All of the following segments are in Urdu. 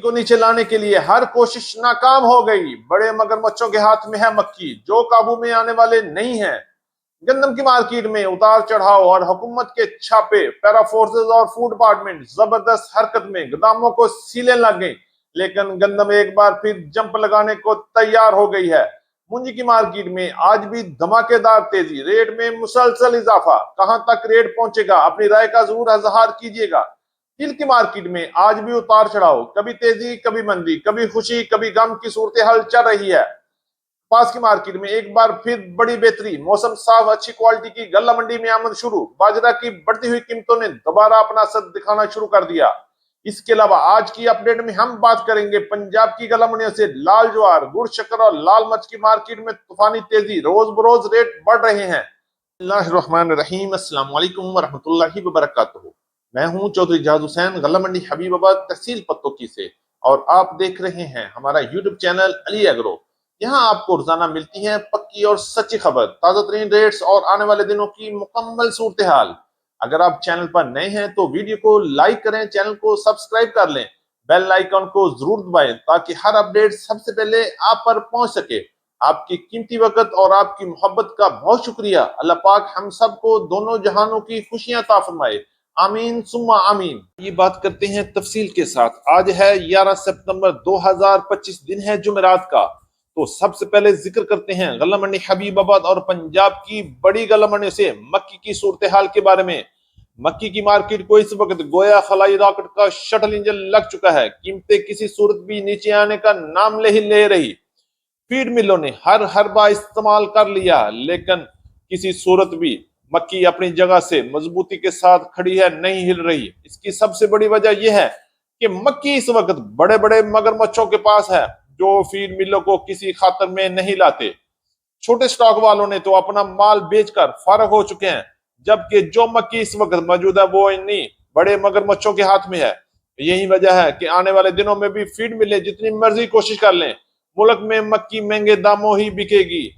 کو نیچے لانے کے لیے ہر کوشش ناکام ہو گئی۔ بڑے مگرمچھوں کے ہاتھ میں ہے مکی جو قابو میں آنے والے نہیں ہیں۔ گندم کی مارکیٹ میں اتار چڑھاؤ اور حکومت کے چھاپے پیرا فورسز اور فوڈ ڈپارٹمنٹ زبردست حرکت میں گداموں کو سیلیں لگ گئیں۔ لیکن گندم ایک بار پھر جمپ لگانے کو تیار ہو گئی ہے۔ منجی کی مارکیٹ میں آج بھی دھماکے دار تیزی، ریٹ میں مسلسل اضافہ۔ کہاں تک ریٹ پہنچے گا؟ اپنی رائے کا ضرور اظہار کیجیے گا۔ تل کی مارکیٹ میں آج بھی اتار چڑھاؤ۔ کبھی تیزی، کبھی مندی، کبھی خوشی، کبھی غم کی صورتحال چل رہی ہے۔ پاس کی مارکیٹ میں ایک بار پھر بڑی بہتری، موسم صاف، اچھی کوالٹی کی غلہ منڈی میں آمد شروع۔ باجرہ کی بڑھتی ہوئی قیمتوں نے دوبارہ اپنا اثر دکھانا شروع کر دیا۔ اس کے علاوہ آج کی اپڈیٹ میں ہم بات کریں گے پنجاب کی غلہ منڈیوں سے۔ لال جوار، گڑ شکر اور لال مرچ کی مارکیٹ میں طوفانی تیزی۔ روز بروز ریٹ بڑھ رہے ہیں۔ اللہ الرحمن الرحیم۔ السلام علیکم ورحمۃ اللہ وبرکاتہ۔ میں ہوں چودھری جہاز حسین غلہ منڈی حبیب آباد تحصیل پتو کی سے اور آپ دیکھ رہے ہیں ہمارا یوٹیوب چینل علی اگرو۔ یہاں آپ کو روزانہ ملتی ہیں پکی اور سچی خبر، تازہ ترین ریٹس اور آنے والے دنوں کی مکمل صورتحال۔ اگر آپ چینل پر نئے ہیں تو ویڈیو کو لائک کریں، چینل کو سبسکرائب کر لیں۔ بیل آئیکن کو ضرور دبائیں تاکہ ہر اپڈیٹ سب سے پہلے آپ پر پہنچ سکے۔ آپ کی قیمتی وقت اور آپ کی محبت کا بہت شکریہ۔ اللہ پاک ہم سب کو دونوں جہانوں کی خوشیاں عطا فرمائے۔ آمین سما آمین۔ یہ بات کرتے ہیں تفصیل کے ساتھ۔ آج ہے گیارہ ستمبر دو ہزار پچیس دن ہے جمعرات کا۔ تو سب سے پہلے ذکر کرتے ہیں غلہ منڈی حبیب آباد اور پنجاب کی بڑی غلہ منڈی سے مکی کی صورتحال کے بارے میں۔ مکی کی مارکیٹ کو اس وقت گویا خلائی راکٹ کا شٹل انجن لگ چکا ہے۔ قیمتیں کسی صورت بھی نیچے آنے کا نام لے ہی لے رہی۔ فیڈ ملوں نے ہر ہربا استعمال کر لیا، لیکن کسی صورت بھی مکی اپنی جگہ سے مضبوطی کے ساتھ کھڑی ہے، نہیں ہل رہی۔ اس کی سب سے بڑی وجہ یہ ہے کہ مکی اس وقت بڑے بڑے مگرمچھوں کے پاس ہے، جو فیڈ ملوں کو کسی خاطر میں نہیں لاتے۔ چھوٹے سٹاک والوں نے تو اپنا مال بیچ کر فارغ ہو چکے ہیں، جبکہ جو مکی اس وقت موجود ہے وہ انی بڑے مگرمچھوں کے ہاتھ میں ہے۔ یہی وجہ ہے کہ آنے والے دنوں میں بھی فیڈ ملے جتنی مرضی کوشش کر لیں، ملک میں مکی مہنگے داموں ہی بکے گی۔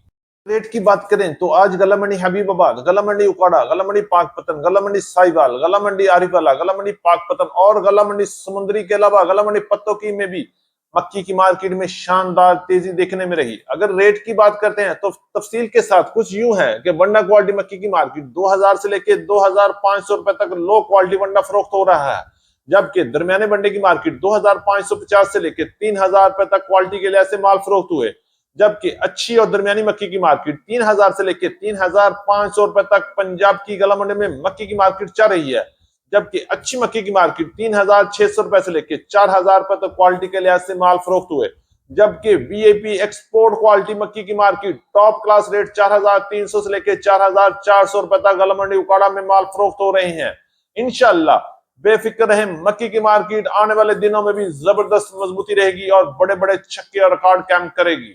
ریٹ کی بات کریں تو آج گلہ منڈی حبیب آباد گلہ منڈی اکاڑا گلہ منڈی پاک پتن گلہ منڈی سائیوال گلہ منڈی عارف والا گلہ منڈی پاک پتن اور گلہ منڈی سمندری کے علاوہ گلہ منڈی پتوں کی میں بھی مکی کی مارکیٹ میں شاندار تیزی دیکھنے میں رہی۔ اگر ریٹ کی بات کرتے ہیں تو تفصیل کے ساتھ کچھ یوں ہے کہ ونڈا کوالٹی مکی کی مارکیٹ دو ہزار سے لے کے دو ہزار پانچ سو روپے تک لو کوالٹی ونڈا فروخت ہو رہا ہے، جبکہ درمیانے ونڈے کی مارکیٹ دو ہزار پانچ سو پچاس سے لے کے تین ہزار روپے تک کوالٹی کے لحاظ سے مال فروخت ہوئے۔ جبکہ اچھی اور درمیانی مکی کی مارکیٹ تین ہزار سے لے کے تین ہزار پانچ سو روپے تک پنجاب کی گلا منڈی میں مکی کی مارکیٹ چل رہی ہے۔ جبکہ اچھی مکی کی مارکیٹ تین ہزار چھ سو روپے سے لے کے چار ہزار روپے تک کوالٹی کے لحاظ سے مال فروخت ہوئے۔ جبکہ وی اے پی ایکسپورٹ کوالٹی مکی کی مارکیٹ ٹاپ کلاس ریٹ چار ہزار تین سو سے لے کے چار ہزار چار سو روپے تک گلا منڈی اکاڑا میں مال فروخت ہو رہے ہیں۔ انشاءاللہ بے فکر رہیں مکی کی مارکیٹ آنے والے دنوں میں بھی زبردست مضبوطی رہے گی اور بڑے بڑے چھکے اور ریکارڈ کیمپ کرے گی۔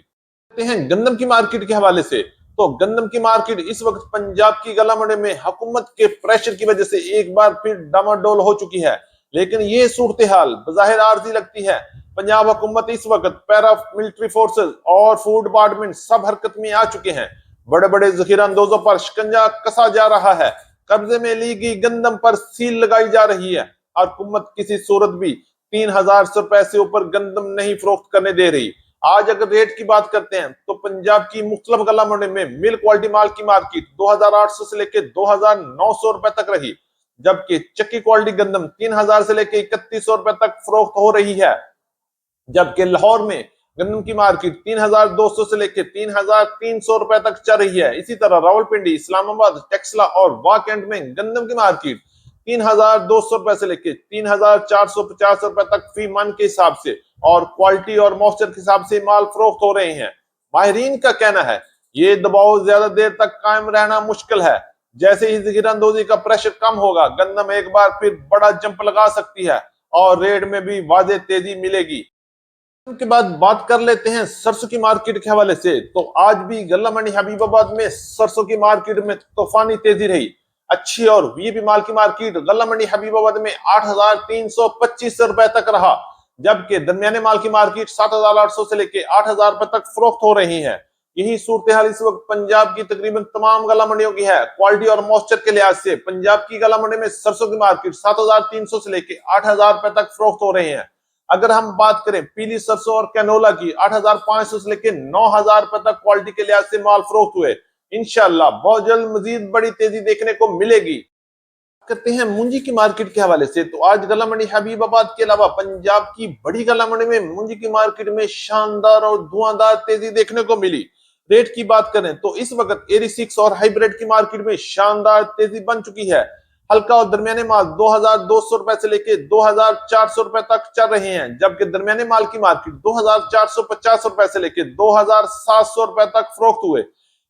ہیں گندم کی مارکیٹ کے حوالے سے۔ تو گندم کی مارکیٹ اس وقت پنجاب کی گلا منڈے میں حکومت کے پریشر کی وجہ سے ایک بار پھر ڈاماڈول ہو چکی ہے۔ لیکن یہ صورتحال بظاہر عارضی لگتی ہے۔ پنجاب حکومت اس وقت پیرا ملٹری فورسز اور فوڈ ڈپارٹمنٹ سب حرکت میں آ چکے ہیں۔ بڑے بڑے ذخیرہ اندوزوں پر شکنجا کسا جا رہا ہے۔ قبضے میں لی گئی گندم پر سیل لگائی جا رہی ہے۔ اور حکومت کسی صورت بھی تین ہزار سو پیسے اوپر گندم نہیں فروخت کرنے دے رہی۔ آج اگر ریٹ کی بات کرتے ہیں تو پنجاب کی مختلف گلا منڈی میں مل کوالٹی مال کی مارکیٹ دو ہزار آٹھ سو سے لے کے دو ہزار نو سو روپے تک رہی، جبکہ چکی کوالٹی گندم تین ہزار سے لے کے اکتیس سو روپے تک فروخت ہو رہی ہے۔ جبکہ لاہور میں گندم کی مارکیٹ تین ہزار دو سو سے لے کے تین ہزار تین سو روپے تک چل رہی ہے۔ اسی طرح راول پنڈی، اسلام آباد، ٹیکسلا اور واکنڈ میں گندم کی مارکیٹ تین ہزار دو سو روپے سے لے کے تین ہزار چار سو پچاس روپے تک فی من کے حساب سے اور کوالٹی اور موسچر کے حساب سے مال فروخت ہو رہے ہیں۔ ماہرین کا کہنا ہے، یہ دباؤ زیادہ دیر تک قائم رہنا مشکل ہے۔ جیسے ہی ذکر اندوزی کا پریشر کم ہوگا، گندم ایک بار پھر بڑا جمپ لگا سکتی ہے اور ریٹ میں بھی واضح تیزی ملے گی۔ کے بعد بات کر لیتے ہیں سرسوں کی مارکیٹ کے حوالے سے۔ تو آج بھی گلہ منڈی حبیب آباد میں سرسوں کی مارکیٹ میں طوفانی تیزی رہی۔ اچھی اور وی پی مال کی مارکیٹ غلہ منڈی حبیب آباد میں آٹھ ہزار تین سو پچیس روپے تک رہا۔ جبکہ درمیانے مال کی مارکیٹ سات ہزار آٹھ سو سے لے کے آٹھ ہزار روپے تک فروخت ہو رہی ہے۔ یہی صورتحال اس وقت پنجاب کی تقریباً تمام گلا منڈیوں کی ہے۔ کوالٹی اور موسچر کے لحاظ سے پنجاب کی گلا منڈی میں سرسوں کی مارکیٹ سات ہزار تین سو سے لے کے آٹھ ہزار روپے تک فروخت ہو رہے ہیں اگر ہم بات کریں پیلی سرسوں اور کینولا کی، آٹھ ہزار پانچ سو سے لے کے نو ہزار روپے تک کوالٹی کے لحاظ سے مال فروخت ہوئے۔ انشاءاللہ بہت جلد مزید بڑی تیزی دیکھنے کو ملے گی۔ کرتے ہیں منجی کی مارکیٹ کے حوالے سے، تو آج گلا منڈی حبیب آباد کے علاوہ پنجاب کی بڑی گلا منڈی میں منجی کی مارکیٹ میں شاندار اور دھواں دار تیزی دیکھنے کو ملی۔ ریٹ کی بات کریں تو اس وقت ایری سکس اور ہائیبریڈ کی مارکیٹ میں شاندار تیزی بن چکی ہے۔ ہلکا اور درمیانے مال دو ہزار دو سو روپے سے لے کے دو ہزار چار سو روپے تک چل رہے ہیں، جبکہ درمیانے مال کی مارکیٹ دو ہزار چار سو پچاس روپے سے لے کے دو ہزار سات سو روپے تک فروخت ہوئے۔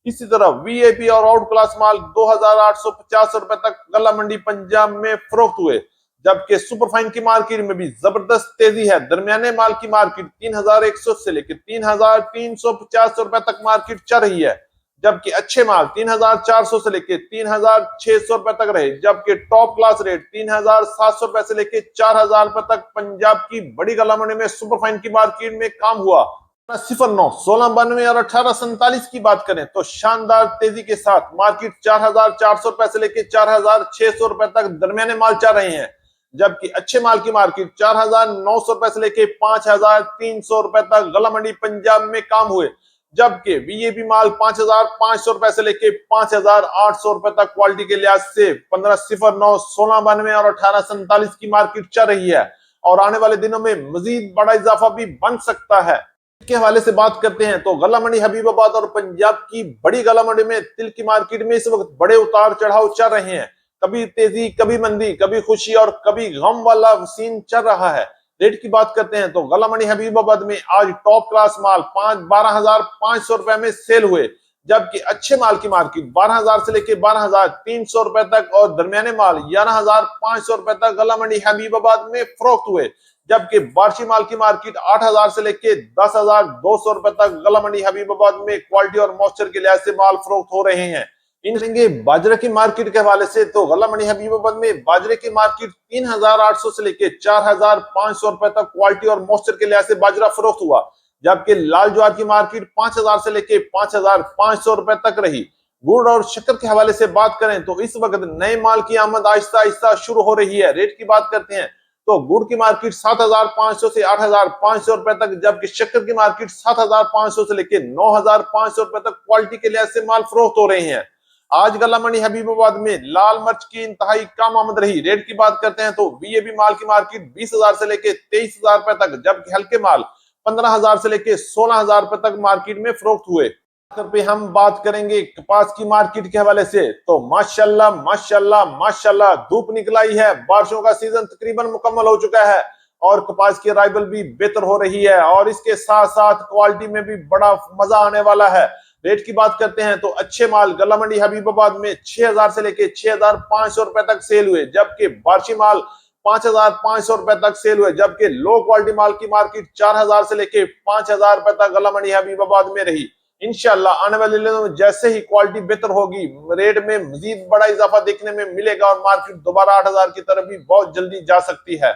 اسی طرح وی اے پی اور آؤٹ کلاس مال دو ہزار آٹھ سو پچاس روپے تک گلا منڈی پنجاب میں فروخت ہوئے، جبکہ سپر فائن کی مارکیٹ میں بھی زبردست تیزی ہے۔ درمیانے مال کی مارکیٹ تین ہزار ایک سو سے لے کے تین ہزار تین سو پچاس روپے تک مارکیٹ چل رہی ہے، جبکہ اچھے مال تین ہزار چار سو سے لے کے تین ہزار چھ سو روپے تک رہے، جبکہ ٹاپ کلاس ریٹ تین ہزار سات سو روپے سے لے کے چار ہزار روپے تک پنجاب کی بڑی گلا منڈی میں سپر فائن کی مارکیٹ میں کام ہوا۔ صفر نو، سولہ بانوے اور اٹھارہ سنتالیس کی بات کریں تو شاندار تیزی کے ساتھ مارکیٹ چار ہزار چار سو روپے سے لے کے چار ہزار چھ سو روپے تک درمیانے مال چاہ رہے ہیں۔ جبکہ اچھے مال کی مارکیٹ چار ہزار نو سو روپے سے لے کے پانچ ہزار تین سو روپے تک غلہ منڈی پنجاب میں کام ہوئے۔ جبکہ وی اے پی مال پانچ ہزار پانچ سو روپے سے لے کے پانچ ہزار آٹھ سو روپے تک کوالٹی کے لحاظ سے پندرہ صفر نو، سولہ بانوے اور اٹھارہ سنتالیس کی مارکیٹ چل رہی ہے۔ اور آنے والے دنوں میں مزید بڑا اضافہ بھی بن سکتا ہے۔ کے حوالے سے بات کرتے ہیں تو غلہ منڈی حبیب آباد اور پنجاب کی بڑی غلہ منڈی میں تل کی مارکیٹ میں اس وقت بڑے اتار چڑھاؤ چل رہے ہیں۔ کبھی تیزی، کبھی مندی، کبھی خوشی اور کبھی غم والا سین چل رہا ہے۔ ریٹ کی بات کرتے ہیں تو غلہ منڈی حبیب آباد میں آج ٹاپ کلاس مال پانچ بارہ ہزار پانچ سو روپے میں سیل ہوئے۔ جبکہ اچھے مال کی مارکیٹ بارہ ہزار سے لے کے بارہ ہزار تین سو روپے تک اور درمیانے مال گیارہ ہزار پانچ سو روپے تک غلہ منڈی حبیب آباد میں فروخت ہوئے۔ جبکہ بارشی مال کی مارکیٹ آٹھ ہزار سے لے کے دس ہزار دو سو روپے تک غلہ منڈی حبیب آباد میں کوالٹی اور موسچر کے لحاظ سے مال فروخت ہو رہے ہیں۔ ان باجرے کی مارکیٹ کے حوالے سے تو غلہ منڈی حبیب آباد میں باجرے کی مارکیٹ تین ہزار آٹھ سو سے لے کے چار ہزار پانچ سو روپے تک کوالٹی اور موسچر کے لحاظ سے باجرہ فروخت ہوا۔ جبکہ لال جوار کی مارکیٹ پانچ ہزار سے لے کے پانچ ہزار پانچ سو روپے تک رہی۔ گوڑ اور شکر کے حوالے سے بات کریں تو اس وقت نئے مال کی آمد آہستہ آہستہ شروع ہو رہی ہے۔ ریٹ کی بات کرتے ہیں تو گڑ کی مارکیٹ سات ہزار پانچ سو سے آٹھ ہزار پانچ سو روپے تک، جبکہ شکر کی مارکیٹ سات ہزار پانچ سو سے لے کے نو ہزار پانچ سو روپے تک کوالٹی کے لحاظ سے مال فروخت ہو رہے ہیں۔ آج گلا منڈی حبیب آباد میں لال مرچ کی انتہائی کم آمد رہی۔ ریٹ کی بات کرتے ہیں تو بی اے بی مال کی مارکیٹ بیس ہزار سے لے کے تیئیس ہزار روپے تک، جبکہ ہلکے مال پندرہ ہزار سے لے کے سولہ ہزار روپے تک مارکیٹ میں فروخت ہوئے۔ پہ ہم بات کریں گے کپاس کی مارکیٹ کے حوالے سے، تو ماشاءاللہ ماشاءاللہ ماشاءاللہ دھوپ نکلائی ہے۔ بارشوں کا سیزن تقریباً مکمل ہو چکا ہے اور کپاس کی رائبل بھی بہتر ہو رہی ہے اور اس کے ساتھ ساتھ کوالٹی میں بھی بڑا مزہ آنے والا ہے۔ ریٹ کی بات کرتے ہیں تو اچھے مال گلہ منڈی حبیب آباد میں چھ ہزار سے لے کے چھ ہزار پانچ سو روپے تک سیل ہوئے، جبکہ بارشی مال پانچ ہزار پانچ سو روپے تک سیل ہوئے، جبکہ لو کوالٹی مال کی مارکیٹ چار ہزار سے لے کے پانچ ہزار روپے تک گلہ منڈی حبیب آباد میں رہی۔ انشاءاللہ آنے والے دنوں میں جیسے ہی کوالٹی بہتر ہوگی، ریٹ میں مزید بڑا اضافہ دیکھنے میں ملے گا اور مارکیٹ دوبارہ آٹھ ہزار کی طرف بھی بہت جلدی جا سکتی ہے۔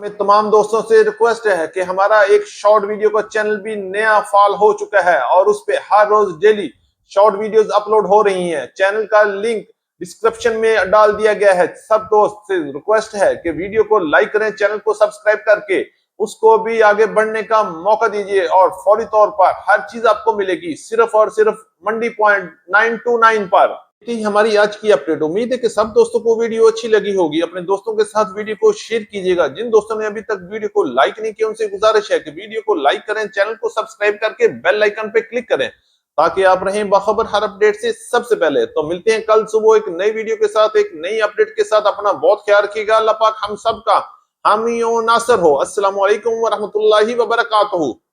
میں تمام دوستوں سے ریکویسٹ ہے کہ ہمارا ایک شارٹ ویڈیو کا چینل بھی نیا فال ہو چکا ہے اور اس پہ ہر روز ڈیلی شارٹ ویڈیوز اپلوڈ ہو رہی ہیں۔ چینل کا لنک ڈسکرپشن میں ڈال دیا گیا ہے۔ سب دوست، سے ریکویسٹ ہے کہ ویڈیو کو لائک کریں چینل کو سبسکرائب کر کے اس کو بھی آگے بڑھنے کا موقع دیجیے اور فوری طور پر ہر چیز آپ کو ملے گی۔ صرف اور صرف منڈی پوائنٹ نائن ٹو نائن پر۔ ہماری آج کی اپڈیٹ امید ہے کہ سب دوستوں کو ویڈیو اچھی لگی ہوگی۔ اپنے دوستوں کے ساتھ ویڈیو کو شیئر کیجیے گا۔ جن دوستوں نے ابھی تک ویڈیو کو لائک نہیں کیا، ان سے گزارش ہے کہ ویڈیو کو لائک کریں چینل کو سبسکرائب کر کے بیل لائکن پہ کلک کریں۔ تاکہ آپ رہیں باخبر ہر اپڈیٹ سے سب سے پہلے۔ تو ملتے ہیں کل صبح ایک نئی ویڈیو کے ساتھ، ایک نئی اپڈیٹ کے ساتھ۔ اپنا بہت خیال رکھیے گا۔ اللہ پاک ہم سب کا حامی و ناصر ہو۔ السلام علیکم ورحمۃ اللہ وبرکاتہ۔